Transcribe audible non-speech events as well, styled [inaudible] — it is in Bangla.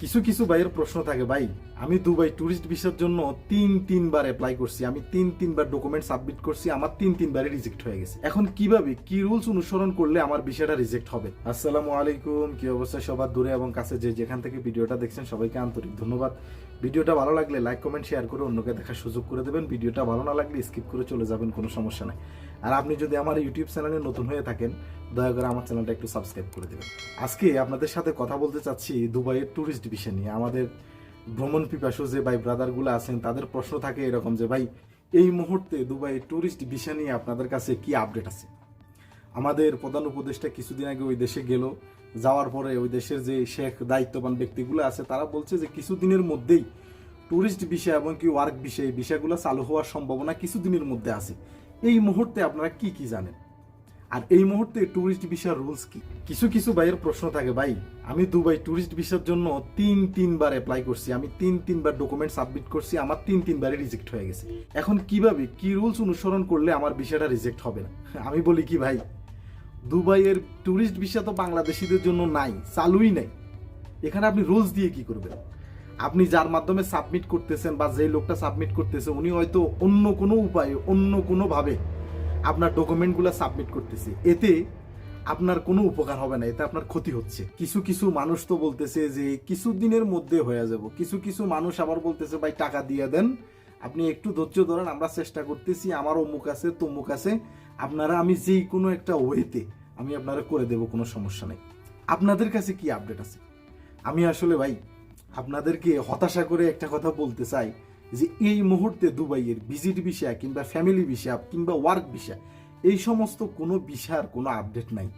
কিছু কিছু ভাইয়ের প্রশ্ন থাকে, ভাই, আমি দুবাই ট্যুরিস্ট ভিসার জন্য তিন, তিনবার অ্যাপ্লাই করছি। আমি তিন, তিনবার ডকুমেন্ট সাবমিট করছি। আমার তিন, তিনবারই রিজেক্ট হয়ে গেছে। এখন কীভাবে? কি রুলস অনুসরণ করলে আমার বিষয়টা রিজেক্ট হবে? আসসালামু আলাইকুম। কি অবস্থা? সবার দূরে এবং কাছে যে যেখান থেকে ভিডিওটা দেখছেন, সবাইকে আন্তরিক ধন্যবাদ। ভিডিওটা ভালো লাগলে লাইক কমেন্ট শেয়ার করে অন্যকে দেখার সুযোগ করে দেবেন। ভিডিওটা ভালো না লাগলে স্কিপ করে চলে যাবেন, কোনো সমস্যা নাই। আর আপনি যদি আমার ইউটিউব চ্যানেলে নতুন হয়ে থাকেন, দয়া করে আমার চ্যানেলটা একটু সাবস্ক্রাইব করে দেবেন। আজকে আপনাদের সাথে কথা বলতে চাচ্ছি দুবাইয়ের ট্যুরিস্ট বিষয় নিয়ে। আমাদের ভ্রমণ পিপাসু যে ভাই ব্রাদারগুলো আছেন, তাদের প্রশ্ন থাকে এরকম যে, ভাই, এই মুহূর্তে দুবাইয়ের ট্যুরিস্ট বিষয় নিয়ে আপনাদের কাছে কি আপডেট আছে? আমাদের প্রধান উপদেষ্টা কিছুদিন আগে ওই দেশে গেল। যাওয়ার পরে ওই দেশের যে শেখ দায়িত্ববান ব্যক্তিগুলো আছে, তারা বলছে যে, কিছুদিনের মধ্যেই ট্যুরিস্ট বিষয় এবং কি ওয়ার্ক বিষয় বিষয়গুলো চালু হওয়ার সম্ভাবনা কিছুদিনের মধ্যে আছে। এই মুহূর্তে আপনারা কি কি জানেন? আর এই মুহূর্তে ট্যুরিস্ট ভিসার রুলস কি? কিছু কিছু ভাইয়ের প্রশ্ন থাকে, ভাই, আমি দুবাই ট্যুরিস্ট ভিসার জন্য তিন, তিনবার অ্যাপ্লাই করছি। আমি তিন, তিনবার ডকুমেন্ট সাবমিট করছি। আমার তিন, তিনবারই রিজেক্ট হয়ে গেছে। এখন কীভাবে, কি রুলস অনুসরণ করলে আমার বিষয়টা রিজেক্ট হবে? না [laughs] আমি বলি কি, ভাই, দুবাইয়ের ট্যুরিস্ট ভিসা তো বাংলাদেশিদের জন্য নাই, চালুই নাই। এখানে আপনি রুলস দিয়ে কি করবেন? আপনি যার মাধ্যমে সাবমিট করতেছেন বা যে লোকটা সাবমিট করতেছে, উনি হয়তো অন্য কোনো উপায়ে, অন্য কোনোভাবে আপনার ডকুমেন্টগুলো সাবমিট করতেছে। এতে আপনার কোনো উপকার হবে না, এতে আপনার ক্ষতি হচ্ছে। কিছু কিছু মানুষ তো বলতেছে যে কিছু দিনের মধ্যে হয়ে যাব। কিছু কিছু মানুষ আবার বলতেছে, ভাই, টাকা দিয়ে দেন। আপনি একটু ধৈর্য ধরেন, আমরা চেষ্টা করতেছি, আমার অমুক আছে, তমুক আছে। আপনারা, আমি যেই কোনো একটা ওয়েতে আমি আপনারা করে দেব, কোনো সমস্যা নেই। আপনাদের কাছে কি আপডেট আছে? আমি আসলে, ভাই আপনাদেরকে হতাশা করে একটা কথা বলতে চাই যে এই মুহূর্তে দুবাইয়ের ভিজিট বিষয় কিংবা ফ্যামিলি বিষয় কিংবা ওয়ার্ক বিষয় এই সমস্ত কোনো বিষয়ের কোনো আপডেট নাই।